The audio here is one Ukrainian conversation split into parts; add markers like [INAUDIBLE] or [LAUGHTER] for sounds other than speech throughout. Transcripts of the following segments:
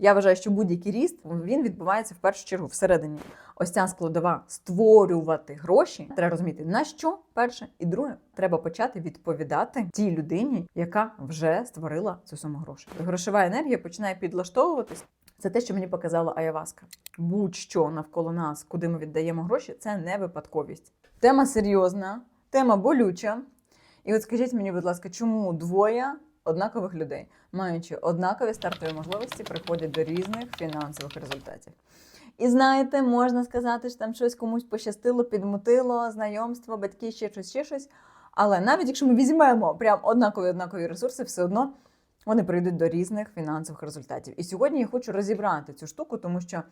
Я вважаю, що будь-який ріст він відбувається в першу чергу всередині. Ось ця складова створювати гроші. Треба розуміти, на що перше, і друге, треба почати відповідати тій людині, яка вже створила цю суму грошей. Грошова енергія починає підлаштовуватись. Це те, що мені показала Аяваска. Будь-що навколо нас, куди ми віддаємо гроші, це не випадковість. Тема серйозна, тема болюча. І от скажіть мені, будь ласка, чому двоє однакових людей, маючи однакові стартові можливості, приходять до різних фінансових результатів? І знаєте, можна сказати, що там щось комусь пощастило, підмутило, знайомство, батьки, ще щось, ще щось. Але навіть якщо ми візьмемо прям однакові однакові ресурси, все одно вони прийдуть до різних фінансових результатів. І сьогодні я хочу розібрати цю штуку, тому що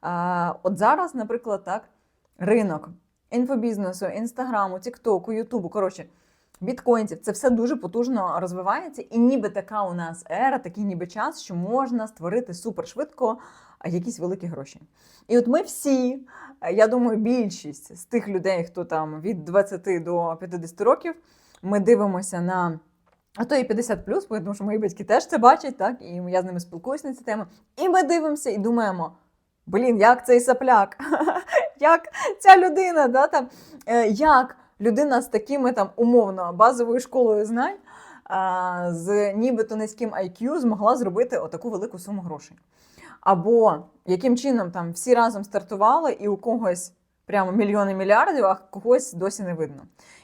а, от зараз, наприклад, так, ринок інфобізнесу, інстаграму, тіктоку, ютубу, коротше, біткоїнців, це все дуже потужно розвивається, і ніби така у нас ера, такий ніби час, що можна створити супершвидко якісь великі гроші. І от ми всі, е, я думаю, більшість з тих людей, хто там від 20 до 50 років, ми дивимося на. А то і 50 плюс, тому що мої батьки теж це бачать, так, і я з ними спілкуюся на цю тему. І ми дивимося і думаємо: блін, як цей сапляк, [LAUGHS] як ця людина, да, там, е, як людина з такими там умовно базовою школою знань, з нібито низьким IQ змогла зробити отаку велику суму грошей. Або яким чином там всі разом стартували, і у когось прямо мільйони мільярдів, а когось досі не видно.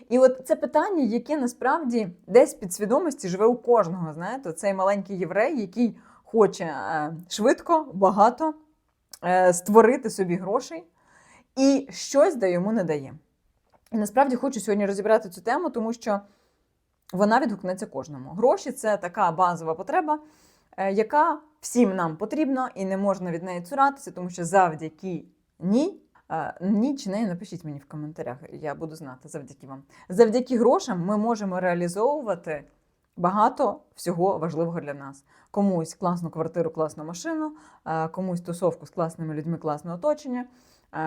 І от це питання, яке насправді десь під свідомості живе у кожного. Знаєте, цей маленький єврей, який хоче е, швидко, багато е, створити собі грошей, і щось да йому не дає. І насправді хочу сьогодні розібрати цю тему, тому що вона відгукнеться кожному. Гроші це така базова потреба, е, яка всім нам потрібна, і не можна від неї цуратися, тому що завдяки ній. Е, Ні чи не, напишіть мені в коментарях, я буду знати завдяки вам. Завдяки грошам ми можемо реалізовувати багато всього важливого для нас. Комусь класну квартиру, класну машину, е, комусь тусовку з класними людьми, класне оточення,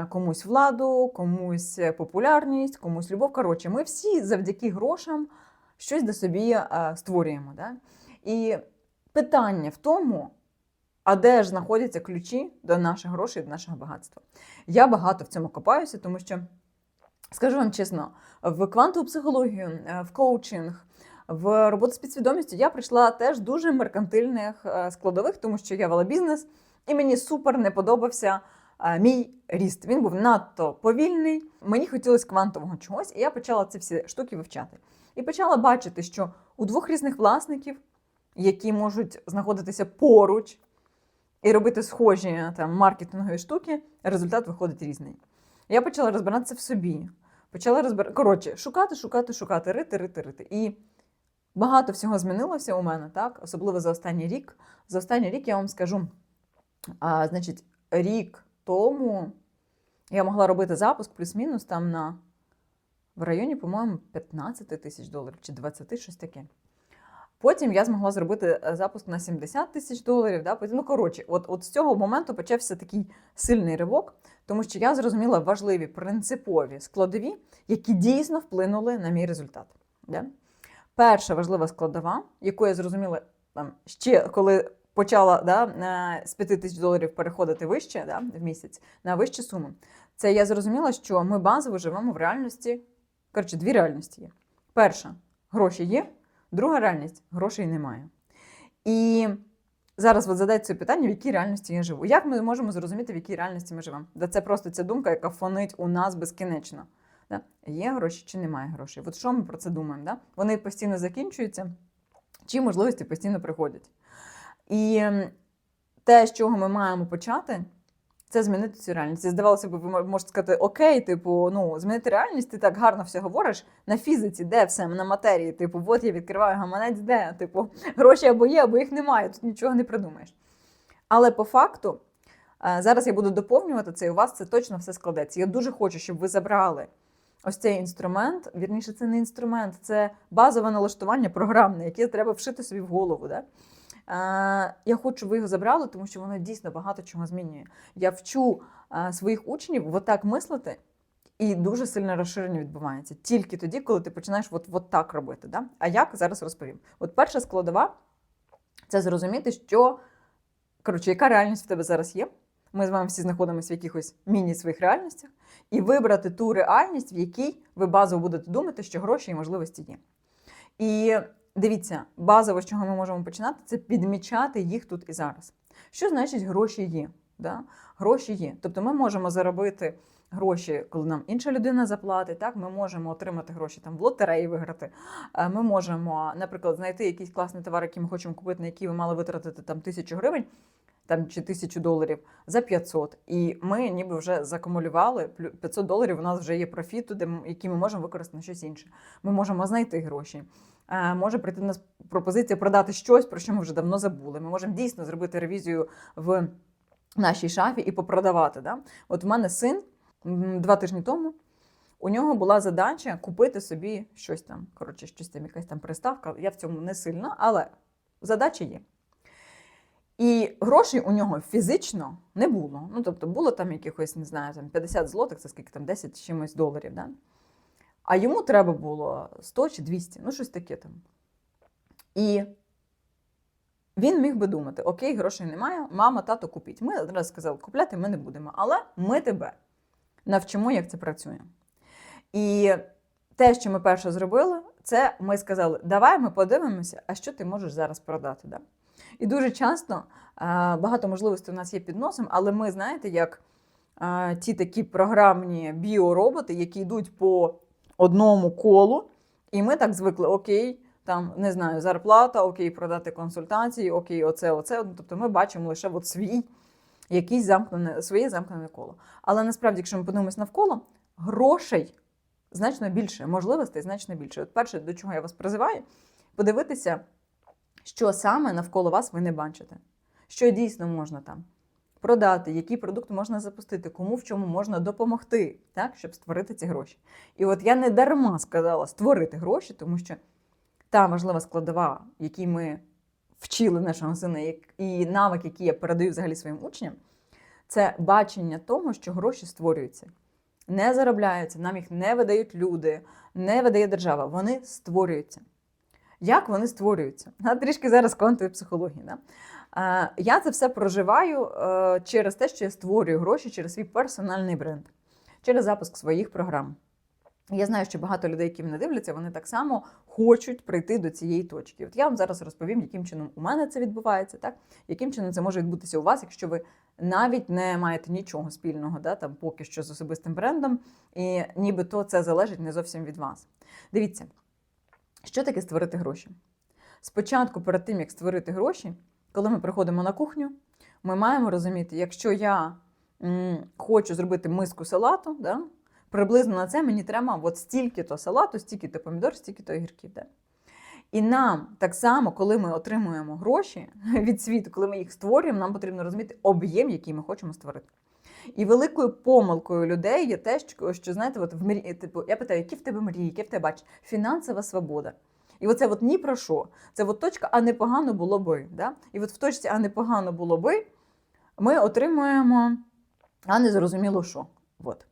комусь владу, комусь популярність, комусь любов. Коротше, ми всі завдяки грошам щось до собі е, створюємо. Да? І питання в тому, а де ж знаходяться ключі до наших грошей, до нашого багатства? Я багато в цьому копаюся, тому що, скажу вам чесно, в квантову психологію, е, в коучинг, в роботу з підсвідомістю я прийшла теж дуже меркантильних е, складових, тому що я вела бізнес, і мені супер не подобався е, мій ріст. Він був надто повільний. Мені хотілося квантового чогось, і я почала ці всі штуки вивчати. І почала бачити, що у двох різних власників, які можуть знаходитися поруч, і робити схожі там маркетингові штуки, результат виходить різний. Я почала розбиратися в собі. Почала розбирати, коротше, шукати, шукати, шукати, рити, рити, рити. І багато всього змінилося у мене, так, особливо за останній рік. За останній рік я вам скажу, а, значить, рік тому я могла робити запуск плюс-мінус там на в районі, по-моєму, 15 тисяч доларів чи 20, щось таке. Потім я змогла зробити е, запуск на 70 тисяч доларів. Да? Ну, коротше, от, от з цього моменту почався такий сильний ривок, тому що я зрозуміла важливі принципові складові, які дійсно вплинули на мій результат. Да? Перша важлива складова, яку я зрозуміла там, ще коли почала да, е, з 5 тисяч доларів переходити вище да, в місяць на вищі суми, це я зрозуміла, що ми базово живемо в реальності. Коротше, дві реальності є. Перша гроші є. Друга реальність грошей немає. І зараз от задайте це питання, в якій реальності я живу. Як ми можемо зрозуміти, в якій реальності ми живемо? Да це просто ця думка, яка фонить у нас безкінечно. Да? Є гроші чи немає грошей? От що ми про це думаємо? Да? Вони постійно закінчуються, чи можливості постійно приходять. І те, з чого ми маємо почати, це змінити цю реальність. І здавалося б, ви можете сказати, окей, типу, ну, змінити реальність, ти так гарно все говориш на фізиці, де все, на матерії. Типу, от я відкриваю гаманець, де, типу, гроші або є, або їх немає, тут нічого не придумаєш. Але по факту, е, зараз я буду доповнювати це, і у вас це точно все складеться. Я дуже хочу, щоб ви забрали ось цей інструмент. Вірніше, це не інструмент, це базове налаштування програмне, яке треба вшити собі в голову. Да? Е, Я хочу, щоб ви його забрали, тому що воно дійсно багато чого змінює. Я вчу е, своїх учнів отак мислити, і дуже сильне розширення відбувається тільки тоді, коли ти починаєш от, от так робити. Да? А як зараз розповім? От перша складова це зрозуміти, що коротше, яка реальність в тебе зараз є. Ми з вами всі знаходимося в якихось міні своїх реальностях, і вибрати ту реальність, в якій ви базово будете думати, що гроші і можливості є. І дивіться, базово, з чого ми можемо починати, це підмічати їх тут і зараз. Що значить гроші є? Да? Гроші є. Тобто ми можемо заробити гроші, коли нам інша людина заплатить. Так, ми можемо отримати гроші там в лотереї виграти. Е, Ми можемо, наприклад, знайти якийсь класний товар, який ми хочемо купити, на який ви мали витратити там тисячу гривень. Там чи тисячу доларів за 500. І ми ніби вже закумулювали 500 доларів. У нас вже є профіт, туди, який ми можемо використати на щось інше. Ми можемо знайти гроші. Е, Може прийти нас пропозиція продати щось, про що ми вже давно забули. Ми можемо дійсно зробити ревізію в нашій шафі і попродавати. Да? От в мене син два тижні тому. У нього була задача купити собі щось там. Коротше, щось там, якась там приставка. Я в цьому не сильна, але задача є. І грошей у нього фізично не було. Ну, тобто, було там якихось, не знаю, там 50 злотих, це скільки там 10 чимось доларів. Да? А йому треба було 100 чи 200, ну щось таке там. І він міг би думати: окей, грошей немає, мама, тато купіть. Ми одразу сказали, купляти ми не будемо, але ми тебе навчимо, як це працює. І те, що ми перше зробили, це ми сказали: давай ми подивимося, а що ти можеш зараз продати. Да? І дуже часто е, багато можливостей у нас є під носом, але ми, знаєте, як е, ті такі програмні біороботи, які йдуть по одному колу, і ми так звикли: окей, там не знаю, зарплата, окей, продати консультації, окей, оце, оце. Ну, Тобто ми бачимо лише от свій якийсь замкнене, своє замкнене коло. Але насправді, якщо ми подивимось навколо, грошей значно більше, можливостей значно більше. От перше, до чого я вас призиваю, подивитися, що саме навколо вас ви не бачите, що дійсно можна там продати, який продукт можна запустити, кому в чому можна допомогти, так, щоб створити ці гроші. І от я не дарма сказала створити гроші, тому що та важлива складова, якій ми вчили нашого сина, і навик, який я передаю взагалі своїм учням, це бачення того, що гроші створюються. Не заробляються, нам їх не видають люди, не видає держава. Вони створюються. Як вони створюються? [LAUGHS] А, трішки зараз квантової психології. Да? Я це все проживаю е, через те, що я створюю гроші через свій персональний бренд, через запуск своїх програм. Я знаю, що багато людей, які мене дивляться, вони так само хочуть прийти до цієї точки. От я вам зараз розповім, яким чином у мене це відбувається, так яким чином це може відбутися у вас, якщо ви навіть не маєте нічого спільного, да, там поки що з особистим брендом, і нібито це залежить не зовсім від вас. Дивіться, що таке створити гроші? Спочатку, перед тим як створити гроші, коли ми приходимо на кухню, ми маємо розуміти, якщо я хочу зробити миску салату, да, приблизно на це мені треба от стільки-то салату, стільки-то помідор, стільки-то огірків. Да? І нам так само, коли ми отримуємо гроші [LAUGHS] від світу, коли ми їх створюємо, нам потрібно розуміти об'єм, який ми хочемо створити. І великою помилкою людей є те, що, знаєте, от в мрії, типу, я питаю, які в тебе мрії, які в тебе бачиш? Фінансова свобода. І оце от ні про що. Це от точка, а непогано було би. Да? І от в точці, а непогано було би, ми отримуємо, а не зрозуміло що. От.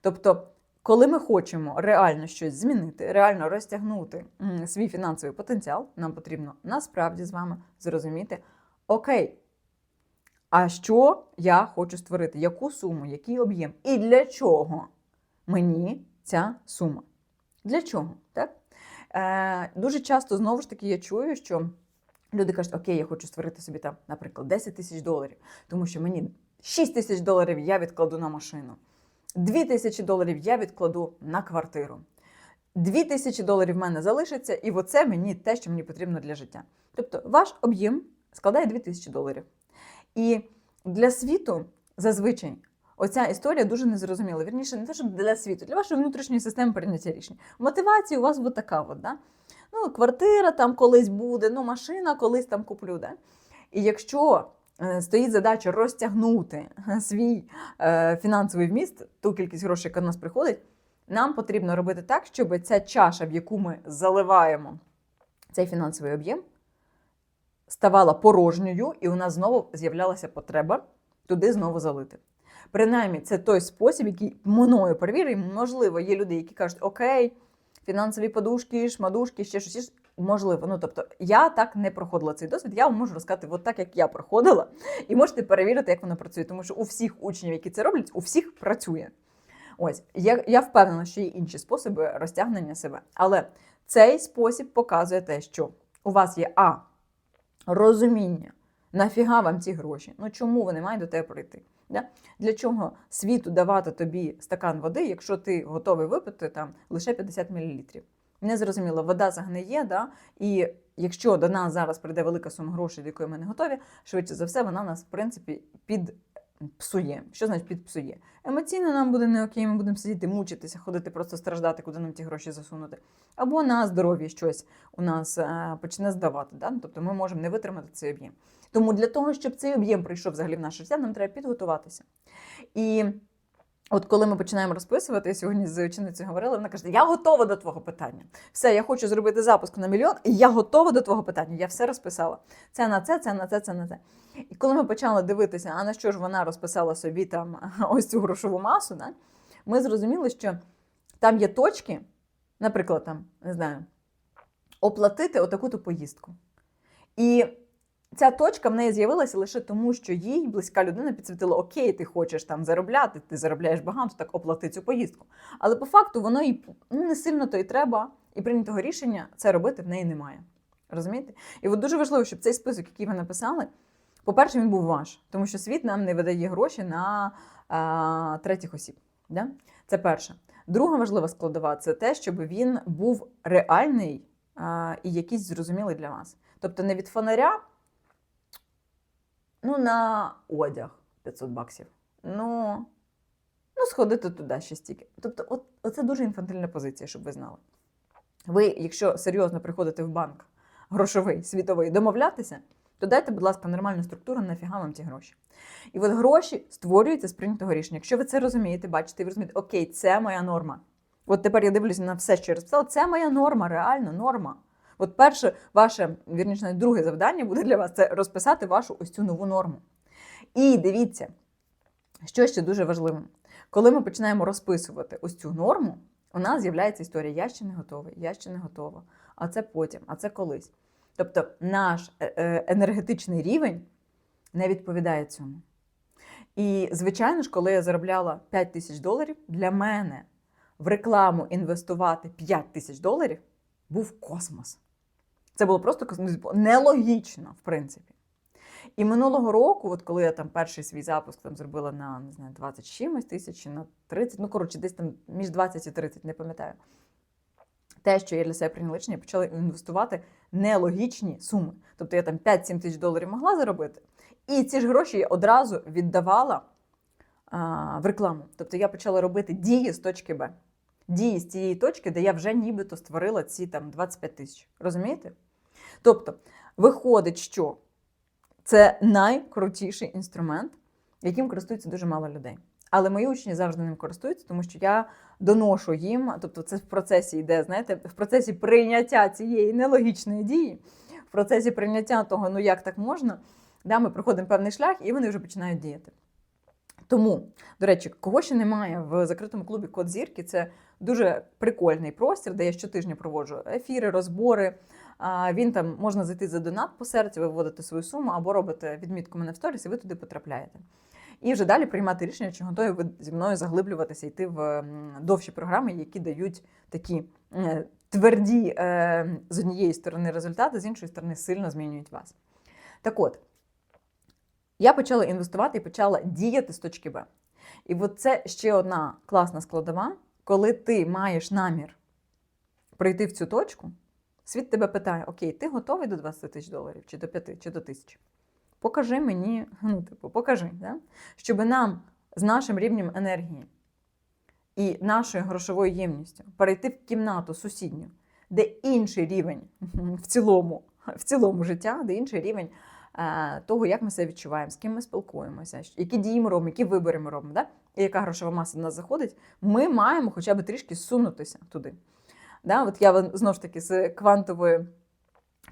Тобто, коли ми хочемо реально щось змінити, реально розтягнути свій фінансовий потенціал, нам потрібно насправді з вами зрозуміти, окей, а що я хочу створити, яку суму, який об'єм і для чого мені ця сума? Для чого? Так? Е, дуже часто знову ж таки я чую, що люди кажуть, окей, я хочу створити собі там, наприклад, 10 тисяч доларів, тому що мені 6 тисяч доларів я відкладу на машину. 2 тисячі доларів я відкладу на квартиру. 2 тисячі доларів в мене залишиться, і оце мені те, що мені потрібно для життя. Тобто ваш об'єм складає 2 тисячі доларів. І для світу зазвичай оця історія дуже незрозуміла. Вірніше, не те, що для світу, для вашої внутрішньої системи прийняття рішень. Мотивація у вас от така от, да? Ну, квартира там колись буде, ну, машина колись там куплю. Да? І якщо е, стоїть задача розтягнути свій е, фінансовий вміст, ту кількість грошей, яка до нас приходить, нам потрібно робити так, щоб ця чаша, в яку ми заливаємо цей фінансовий об'єм, ставала порожньою, і у нас знову з'являлася потреба туди знову залити. Принаймні, це той спосіб, який мною перевірений. Можливо, є люди, які кажуть, окей, фінансові подушки, шмадушки, ще щось. ще щось». можливо, ну тобто я так не проходила цей досвід. Я вам можу розказати, от так як я проходила, і можете перевірити, як воно працює. Тому що у всіх учнів, які це роблять, у всіх працює. Ось я, я впевнена, що є інші способи розтягнення себе. Але цей спосіб показує те, що у вас є а розуміння, нафіга вам ці гроші? Ну чому вони мають до тебе прийти? Да? Для чого світу давати тобі стакан води, якщо ти готовий випити там лише 50 мл? Незрозуміло, вода загниє, да? і якщо до нас зараз прийде велика сума грошей, до якої ми не готові, швидше за все, вона нас, в принципі, підпсує. Що значить підпсує? Емоційно нам буде не окей, ми будемо сидіти, мучитися, ходити, просто страждати, куди нам ті гроші засунути. Або на здоров'я щось у нас е, почне здавати. Да? Ну, Тобто ми можемо не витримати цей об'єм. Тому для того, щоб цей об'єм прийшов взагалі в наше життя, нам треба підготуватися. І От коли ми починаємо розписувати, я сьогодні з ученицею говорила, вона каже: Я готова до твого питання. Все, я хочу зробити запуск на мільйон, і я готова до твого питання. Я все розписала. Це на це, це на це, це на це. І коли ми почали дивитися, а на що ж вона розписала собі там [LAUGHS] ось цю грошову масу, да, ми зрозуміли, що там є точки, наприклад, там, не знаю, оплатити отаку-то поїздку. І Ця точка в неї з'явилася лише тому, що їй близька людина підсвітила: Окей, ти хочеш там заробляти, ти заробляєш багато, так оплати цю поїздку. Але по факту воно і ну, не сильно то й треба, і прийнятого рішення це робити в неї немає. Розумієте? І от дуже важливо, щоб цей список, який ви написали, по-перше, він був ваш, тому що світ нам не видає гроші на а, третіх осіб. Да? Це перше. Друга важлива складова це те, щоб він був реальний а, і якийсь зрозумілий для вас. Тобто не від фонаря. Ну, на одяг 500 баксів. Ну, ну сходити туди ще стільки. Тобто, от, оце дуже інфантильна позиція, щоб ви знали. Ви, якщо серйозно приходите в банк грошовий, світовий, домовлятися, то дайте, будь ласка, нормальну структуру, нафіга вам ці гроші. І от гроші створюються з прийнятого рішення. Якщо ви це розумієте, бачите, і ви розумієте, окей, це моя норма. От тепер я дивлюся на все, що я розписала, це моя норма, реально норма. От перше, ваше, вірніше, друге завдання буде для вас це розписати вашу ось цю нову норму. І дивіться, що ще дуже важливим. Коли ми починаємо розписувати ось цю норму, у нас з'являється історія: я ще не готовий, я ще не готова, а це потім, а це колись. Тобто наш е, е, енергетичний рівень не відповідає цьому. І, звичайно ж, коли я заробляла 5 тисяч доларів, для мене в рекламу інвестувати 5 тисяч доларів був космос. Це було просто типу, нелогічно, в принципі. І минулого року, от коли я там перший свій запуск там зробила на не знаю, 20 чимось тисяч на 30, ну коротше, десь там між 20 і 30, не пам'ятаю. Те, що я для себе прийняла рішення, почала інвестувати нелогічні суми. Тобто я там 5-7 тисяч доларів могла заробити, і ці ж гроші я одразу віддавала а, в рекламу. Тобто я почала робити дії з точки Б. Дії з цієї точки, де я вже нібито створила ці там 25 тисяч. Розумієте? Тобто, виходить, що це найкрутіший інструмент, яким користується дуже мало людей. Але мої учні завжди ним користуються, тому що я доношу їм, тобто це в процесі йде, знаєте, в процесі прийняття цієї нелогічної дії, в процесі прийняття того, ну як так можна, да, ми проходимо певний шлях, і вони вже починають діяти. Тому, до речі, кого ще немає в закритому клубі Код Зірки, це дуже прикольний простір, де я щотижня проводжу ефіри, розбори. Він там можна зайти за донат по серцю, виводити свою суму або робити відмітку мене в сторіс, і ви туди потрапляєте. І вже далі приймати рішення, чи готові ви зі мною заглиблюватися, йти в довші програми, які дають такі е, тверді е, з однієї сторони результати, з іншої сторони сильно змінюють вас. Так от, я почала інвестувати і почала діяти з точки Б. І от це ще одна класна складова, коли ти маєш намір прийти в цю точку. Світ тебе питає: Окей, ти готовий до 20 тисяч доларів, чи до 5, чи до тисячі? Покажи мені, [LAUGHS] ну, типу, покажи, да? щоб нам з нашим рівнем енергії і нашою грошовою ємністю перейти в кімнату сусідню, де інший рівень [LAUGHS] в цілому, в цілому життя, де інший рівень того, як ми себе відчуваємо, з ким ми спілкуємося, які дії ми робимо, які вибори ми робимо, да? і яка грошова маса до нас заходить, ми маємо хоча б трішки сунутися туди. Да? От я знову ж таки з квантової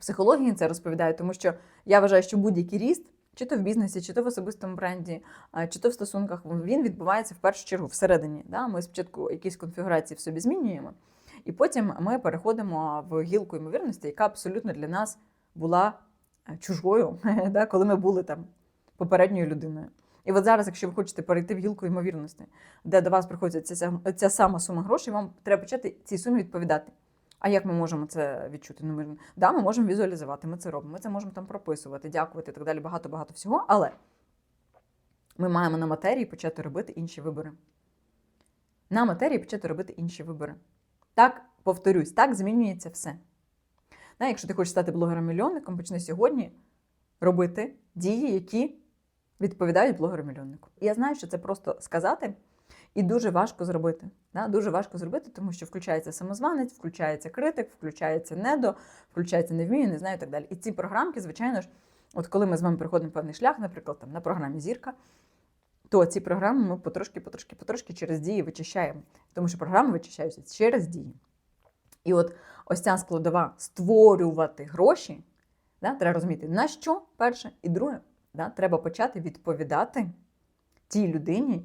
психології це розповідаю, тому що я вважаю, що будь-який ріст, чи то в бізнесі, чи то в особистому бренді, чи то в стосунках, він відбувається в першу чергу всередині. Да? Ми спочатку якісь конфігурації в собі змінюємо. І потім ми переходимо в гілку ймовірності, яка абсолютно для нас була е, чужою, [LAUGHS] да, коли ми були там попередньою людиною. І от зараз, якщо ви хочете перейти в гілку ймовірності, де до вас приходить ця, ця, ця сама сума грошей, вам треба почати цій сумі відповідати. А як ми можемо це відчути? Ну, ми, да, ми можемо візуалізувати, ми це робимо, ми це можемо там прописувати, дякувати і так далі, багато-багато всього. Але ми маємо на матерії почати робити інші вибори. На матерії почати робити інші вибори. Так, повторюсь, так змінюється все. Якщо ти хочеш стати блогером-мільйонником, почни сьогодні робити дії, які відповідають блогеру-мільйоннику. Я знаю, що це просто сказати і дуже важко зробити. Да? Дуже важко зробити, тому що включається самозванець, включається критик, включається недо, включається не вмію, не знаю і так далі. І ці програмки, звичайно ж, от коли ми з вами приходимо певний шлях, наприклад, там на програмі Зірка, то ці програми ми потрошки, потрошки, потрошки через дії вичищаємо. Тому що програми вичищаються через дії. І от ось ця складова створювати гроші, да, треба розуміти, на що перше, і друге, да, треба почати відповідати тій людині,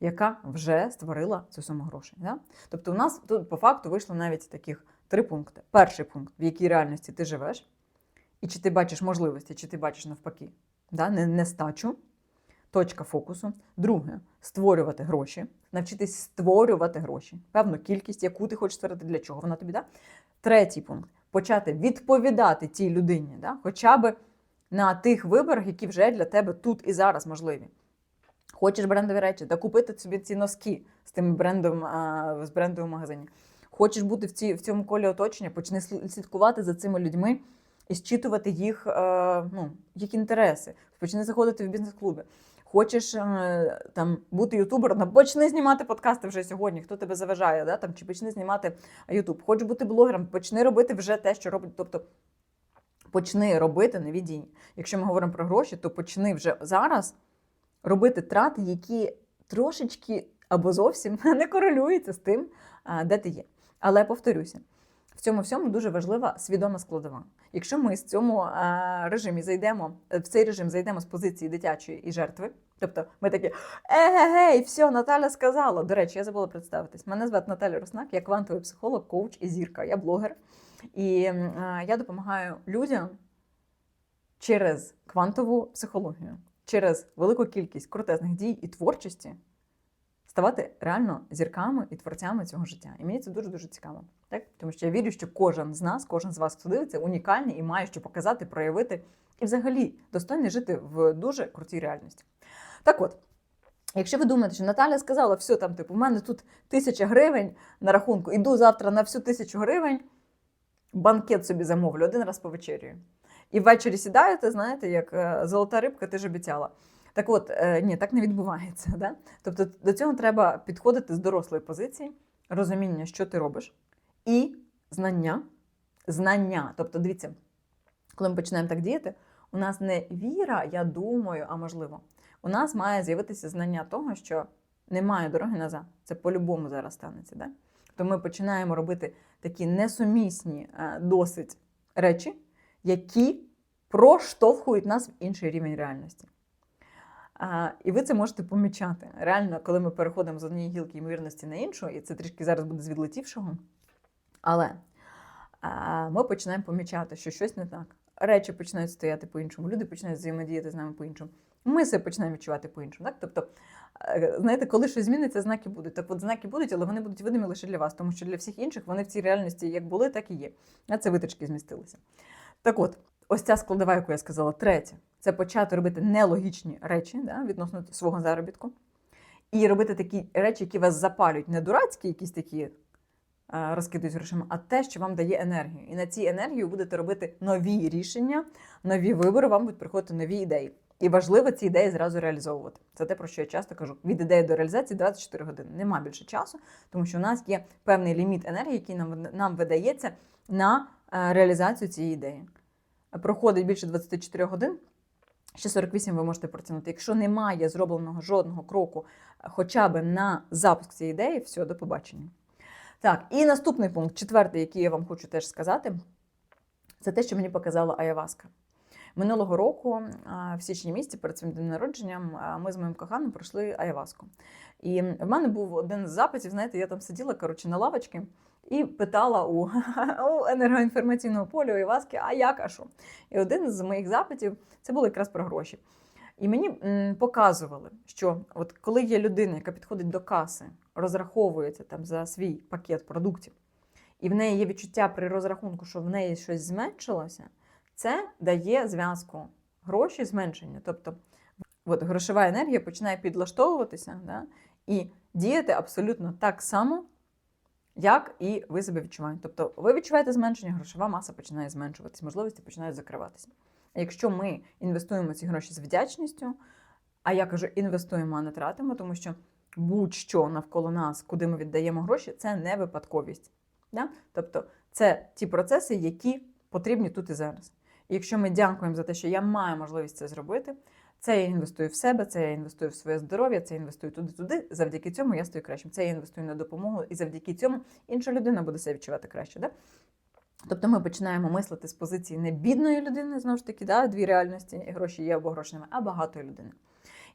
яка вже створила цю суму грошей. Да? Тобто, у нас тут по факту вийшло навіть таких три пункти. Перший пункт, в якій реальності ти живеш, і чи ти бачиш можливості, чи ти бачиш навпаки, да? нестачу. Точка фокусу. Друге створювати гроші, навчитись створювати гроші, певну кількість, яку ти хочеш створити, для чого вона тобі да. Третій пункт почати відповідати тій людині, да? хоча б на тих виборах, які вже для тебе тут і зараз можливі. Хочеш брендові речі, да купити собі ці носки з тим брендом з брендовому магазині. Хочеш бути в, ці, в цьому колі оточення, почни слідкувати за цими людьми і зчитувати їх, е, ну, їх інтереси. Почни заходити в бізнес-клуби. Хочеш е, там бути ютубером, почни знімати подкасти вже сьогодні. Хто тебе заважає, да? там, чи почни знімати Ютуб. Хочеш бути блогером, почни робити вже те, що робить. Тобто почни робити нові дії. Якщо ми говоримо про гроші, то почни вже зараз робити трати, які трошечки або зовсім [LAUGHS] не корелюються з тим, де ти є. Але повторюся, в цьому всьому дуже важлива свідома складова. Якщо ми з цьому а, режимі зайдемо, е, в цей режим зайдемо з позиції дитячої і жертви, тобто ми такі егегей, все, Наталя сказала. До речі, я забула представитись. Мене звати Наталя Руснак, я квантовий психолог, коуч і зірка. Я блогер. І м, я допомагаю людям через квантову психологію, через велику кількість крутезних дій і творчості ставати реально зірками і творцями цього життя. І мені це дуже дуже цікаво. Так? Тому що я вірю, що кожен з нас, кожен з вас, хто дивиться, унікальний і має що показати, проявити і взагалі достойний жити в дуже крутій реальності. Так от. Якщо ви думаєте, що Наталя сказала, все там, типу, в мене тут тисяча гривень на рахунку, іду завтра на всю тисячу гривень, банкет собі замовлю, один раз повечерюю. І ввечері сідаєте, знаєте, як е, золота рибка, ти ж обіцяла. Так от, е, ні, так не відбувається. Да? Тобто до цього треба підходити з дорослої позиції, розуміння, що ти робиш, і знання. Знання. Тобто, дивіться, коли ми починаємо так діяти, у нас не віра, я думаю, а можливо, у нас має з'явитися знання того, що немає дороги назад. Це по-любому зараз станеться. Да? То ми починаємо робити такі несумісні е, досить речі, які проштовхують нас в інший рівень реальності. А, і ви це можете помічати. Реально, коли ми переходимо з однієї гілки ймовірності на іншу, і це трішки зараз буде з відлетівшого. Але а, ми починаємо помічати, що щось не так. Речі починають стояти по-іншому, люди починають взаємодіяти з нами по-іншому. Ми себе починаємо відчувати по-іншому. Тобто, е, знаєте, коли щось зміниться, знаки будуть. Так от знаки будуть, але вони будуть видимі лише для вас, тому що для всіх інших вони в цій реальності як були, так і є. А це виточки змістилися. Так от, ось ця складова, яку я сказала, третя, це почати робити нелогічні речі да, відносно свого заробітку. І робити такі речі, які вас запалюють, не дурацькі, якісь такі е, розкидують грошима, а те, що вам дає енергію. І на цій енергії будете робити нові рішення, нові вибори, вам будуть приходити нові ідеї. І важливо ці ідеї зразу реалізовувати. Це те, про що я часто кажу. Від ідеї до реалізації 24 години. Нема більше часу, тому що у нас є певний ліміт енергії, який нам, нам видається на е, реалізацію цієї ідеї. Проходить більше 24 годин. Ще 48 ви можете протягнути. Якщо немає зробленого жодного кроку, е, хоча б на запуск цієї ідеї, все, до побачення. Так, і наступний пункт, четвертий, який я вам хочу теж сказати, це те, що мені показала Аяваска. Минулого року, в січні місяці, перед своїм днем народженням, ми з моїм коханим пройшли Аяваску. І в мене був один з запитів, знаєте, я там сиділа коротше, на лавочці, і питала у, [LAUGHS] у енергоінформаційного полю Іваски, а як, а що? І один з моїх запитів це було якраз про гроші. І мені показували, що от коли є людина, яка підходить до каси, розраховується там за свій пакет продуктів, і в неї є відчуття при розрахунку, що в неї щось зменшилося, це дає зв'язку гроші зменшення. Тобто от, грошова енергія починає підлаштовуватися да, і діяти абсолютно так само, як і ви себе відчуваєте. Тобто ви відчуваєте зменшення, грошова маса починає зменшуватися, можливості починають закриватися. Якщо ми інвестуємо ці гроші з вдячністю, а я кажу, інвестуємо, а не тратимо, тому що будь-що навколо нас, куди ми віддаємо гроші, це не випадковість. Да? Тобто це ті процеси, які потрібні тут і зараз. І якщо ми дякуємо за те, що я маю можливість це зробити, це я інвестую в себе, це я інвестую в своє здоров'я, це я інвестую туди-туди. Завдяки цьому я стаю кращим. Це я інвестую на допомогу, і завдяки цьому інша людина буде себе відчувати краще. Да? Тобто ми починаємо мислити з позиції не бідної людини, знову ж таки, да, дві реальності, гроші є або гроші а багатої людини.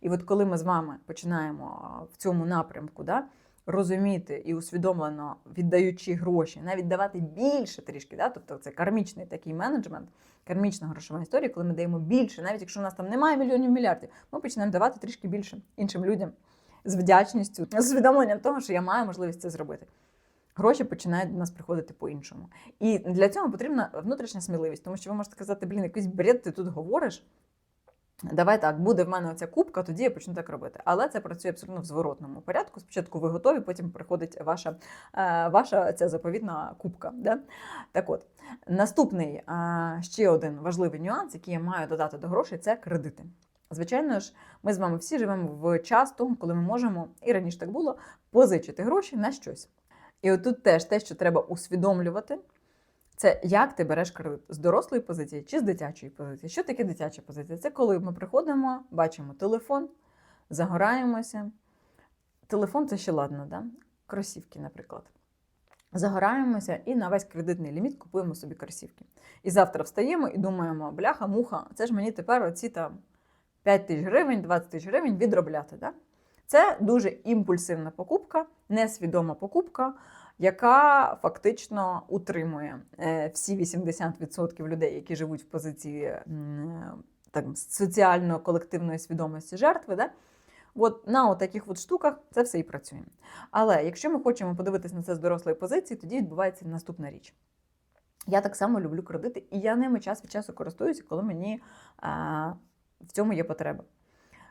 І от коли ми з вами починаємо в цьому напрямку да, розуміти і усвідомлено віддаючи гроші, навіть давати більше трішки, да, тобто це кармічний такий менеджмент, кармічна грошова історія, коли ми даємо більше, навіть якщо у нас там немає мільйонів мільярдів, ми починаємо давати трішки більше іншим людям з вдячністю, з усвідомленням того, що я маю можливість це зробити. Гроші починають до нас приходити по-іншому. І для цього потрібна внутрішня сміливість, тому що ви можете сказати, блін, якийсь бред ти тут говориш. Давай так, буде в мене оця кубка, тоді я почну так робити. Але це працює абсолютно в зворотному порядку. Спочатку ви готові, потім приходить ваша, е, ваша ця заповідна кубка. Да? Так от, наступний е, ще один важливий нюанс, який я маю додати до грошей, це кредити. Звичайно ж, ми з вами всі живемо в час того, коли ми можемо, і раніше так було, позичити гроші на щось. І отут теж те, що треба усвідомлювати, це як ти береш кредит з дорослої позиції чи з дитячої позиції. Що таке дитяча позиція? Це коли ми приходимо, бачимо телефон, загораємося. Телефон це ще ладно, да? кросівки, наприклад. Загораємося і на весь кредитний ліміт купуємо собі кросівки. І завтра встаємо і думаємо, бляха, муха, це ж мені тепер оці там 5 тисяч гривень, 20 тисяч гривень відробляти. Да? Це дуже імпульсивна покупка, несвідома покупка, яка фактично утримує е, всі 80% людей, які живуть в позиції м, так, соціально-колективної свідомості жертви. Да? От на таких от штуках це все і працює. Але якщо ми хочемо подивитися на це з дорослої позиції, тоді відбувається наступна річ. Я так само люблю кредити, і я ними час від часу користуюся, коли мені а, в цьому є потреба.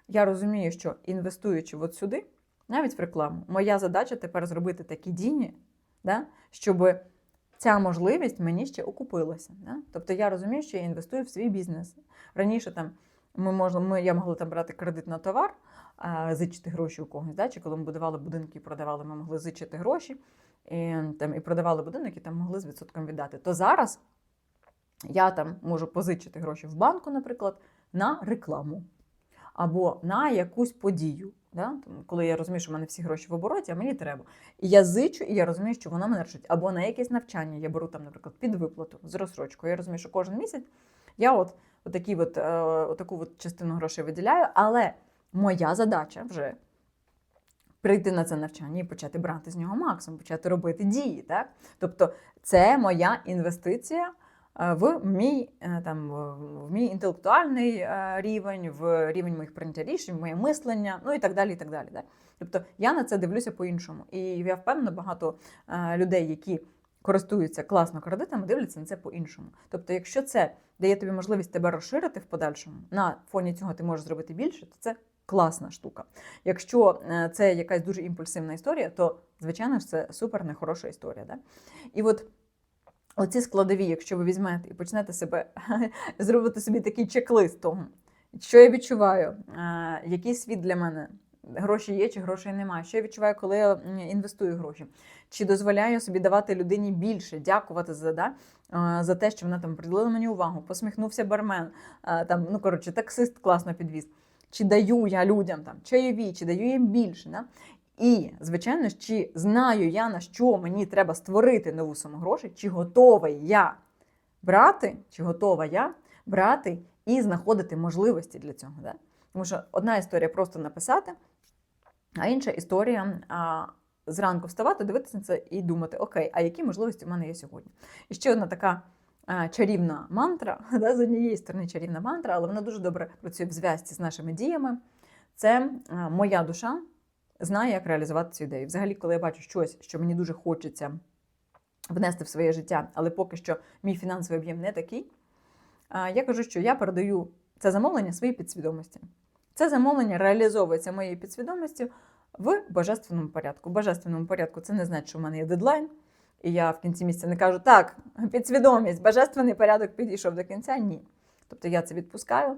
Я розумію, що інвестуючи от сюди, навіть в рекламу, моя задача тепер зробити такі дії, да, щоб ця можливість мені ще окупилася. Да? Тобто я розумію, що я інвестую в свій бізнес. Раніше там ми можна, ми, я могла там брати кредит на товар, а, зичити гроші у когось. Да? Чи коли ми будували будинки і продавали, ми могли зичити гроші і, там, і продавали будинок, і там могли з відсотком віддати. То зараз я там можу позичити гроші в банку, наприклад, на рекламу або на якусь подію. Да? Коли я розумію, що в мене всі гроші в обороті, а мені треба. І я зичу, і я розумію, що воно мене рішить. Або на якесь навчання я беру там, наприклад, під виплату з розсрочкою. Я розумію, що кожен місяць я от, отакі от, е, отаку от частину грошей виділяю, але моя задача вже прийти на це навчання і почати брати з нього максимум, почати робити дії. Так? Тобто це моя інвестиція в мій е, там в мій інтелектуальний е, рівень, в рівень моїх прийняття рішень, моє мислення, ну і так далі. і так далі. Так? Тобто я на це дивлюся по-іншому. І я впевнена, багато людей, які користуються класно кредитами, дивляться на це по-іншому. Тобто, якщо це дає тобі можливість тебе розширити в подальшому, на фоні цього ти можеш зробити більше, то це класна штука. Якщо е, це якась дуже імпульсивна історія, то звичайно ж це супер нехороша історія. Да? І от оці складові, якщо ви візьмете і почнете себе [LAUGHS] зробити собі такий чек-лист того, що я відчуваю, який світ для мене. Гроші є чи грошей немає. Що я відчуваю, коли я інвестую гроші? Чи дозволяю собі давати людині більше, дякувати за да, за те, що вона там приділила мені увагу, посміхнувся бармен, там, ну коротше, таксист класно підвіз. Чи даю я людям там чайові, чи даю їм більше. Да? І, звичайно, чи знаю я, на що мені треба створити нову суму грошей, чи готова я брати, чи готова я брати і знаходити можливості для цього. Да? Тому що одна історія просто написати, а інша історія а, зранку вставати, дивитися на це і думати, окей, а які можливості в мене є сьогодні? І ще одна така чарівна мантра, [LAUGHS] да, з однієї сторони чарівна мантра, але вона дуже добре працює в зв'язці з нашими діями. Це моя душа знає, як реалізувати цю ідею. Взагалі, коли я бачу щось, що мені дуже хочеться внести в своє життя, але поки що мій фінансовий об'єм не такий, я кажу, що я передаю це замовлення своїй підсвідомості. Це замовлення реалізовується моєю підсвідомістю в божественному порядку. В божественному порядку це не значить, що в мене є дедлайн, і я в кінці місяця не кажу, так, підсвідомість, божественний порядок підійшов до кінця. Ні. Тобто я це відпускаю.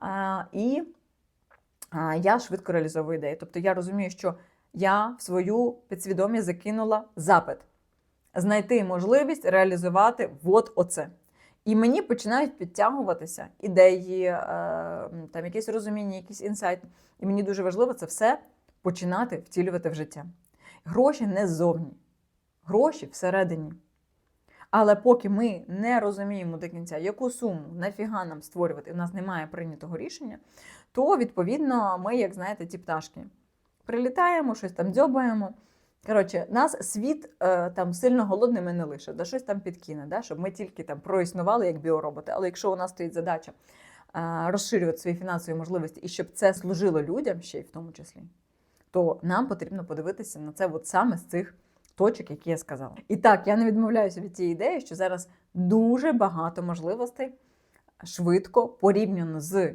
А, і я швидко реалізовую ідеї. Тобто я розумію, що я в свою підсвідомість закинула запит, знайти можливість реалізувати от оце. І мені починають підтягуватися ідеї, е, там якесь розуміння, якийсь інсайт. І мені дуже важливо це все починати втілювати в життя. Гроші не ззовні, гроші всередині. Але поки ми не розуміємо до кінця, яку суму нафіга нам створювати, і в нас немає прийнятого рішення, то відповідно ми, як знаєте, ті пташки, прилітаємо, щось там дзьобаємо. Коротше, нас світ е, там сильно голодними не лише, да щось там підкине, да, щоб ми тільки там проіснували як біороботи. Але якщо у нас стоїть задача е, розширювати свої фінансові можливості і щоб це служило людям ще й в тому числі, то нам потрібно подивитися на це от саме з цих точок, які я сказала. І так, я не відмовляюся від цієї ідеї, що зараз дуже багато можливостей швидко порівняно з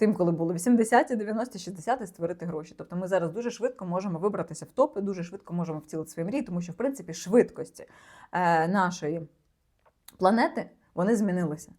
тим, коли було 80-ті, 90, 60 створити гроші. Тобто ми зараз дуже швидко можемо вибратися в топи, дуже швидко можемо втілити свої мрії, тому що, в принципі, швидкості е, нашої планети вони змінилися.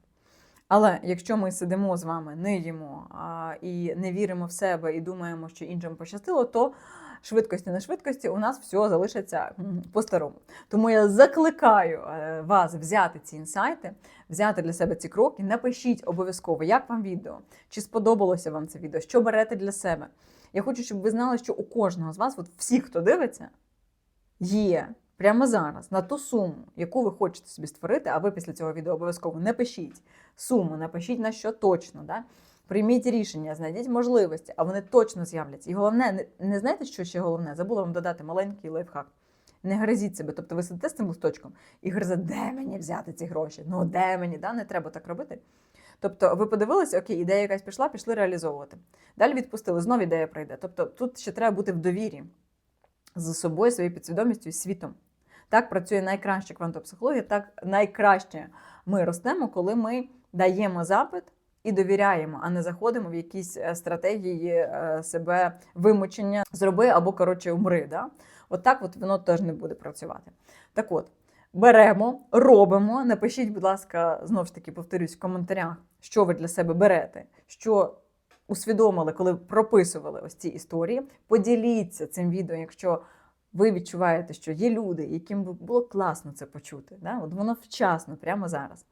Але якщо ми сидимо з вами, ниємо а, і не віримо в себе і думаємо, що іншим пощастило, то швидкості на швидкості у нас все залишиться по-старому. Тому я закликаю е, вас взяти ці інсайти, взяти для себе ці кроки. Напишіть обов'язково, як вам відео, чи сподобалося вам це відео, що берете для себе. Я хочу, щоб ви знали, що у кожного з вас, от всі, хто дивиться, є прямо зараз на ту суму, яку ви хочете собі створити, а ви після цього відео обов'язково напишіть суму, напишіть на що точно. Да? Прийміть рішення, знайдіть можливості, а вони точно з'являться. І головне, не, не знаєте, що ще головне? Забула вам додати маленький лайфхак. Не гризіть себе. Тобто ви сидите з цим листочком і гризете, де мені взяти ці гроші? Ну де мені? Да? Не треба так робити. Тобто, ви подивилися, окей, ідея якась пішла, пішли реалізовувати. Далі відпустили, знову ідея прийде. Тобто, тут ще треба бути в довірі з собою, своєю підсвідомістю і світом. Так працює найкраща квантопсихологія, так найкраще ми ростемо, коли ми даємо запит і довіряємо, а не заходимо в якісь е, стратегії е, себе вимучення, зроби або коротше умри. Да? От так от воно теж не буде працювати. Так от. Беремо, робимо. Напишіть, будь ласка, знову ж таки, повторюсь в коментарях, що ви для себе берете, що усвідомили, коли прописували ось ці історії. Поділіться цим відео, якщо ви відчуваєте, що є люди, яким було класно це почути. Да? От воно вчасно, прямо зараз.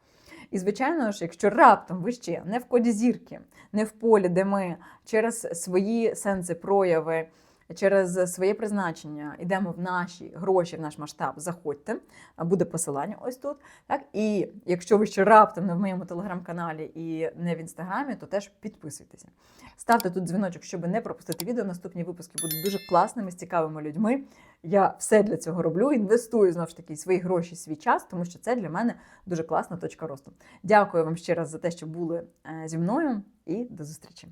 І, звичайно ж, якщо раптом ви ще не в коді зірки, не в полі, де ми через свої сенси прояви, через своє призначення йдемо в наші гроші, в наш масштаб, заходьте, буде посилання ось тут. Так? І якщо ви ще раптом не в моєму телеграм-каналі і не в інстаграмі, то теж підписуйтеся. Ставте тут дзвіночок, щоб не пропустити відео. Наступні випуски будуть дуже класними, з цікавими людьми. Я все для цього роблю, інвестую знову ж таки свої гроші, свій час, тому що це для мене дуже класна точка росту. Дякую вам ще раз за те, що були е, зі мною, і до зустрічі!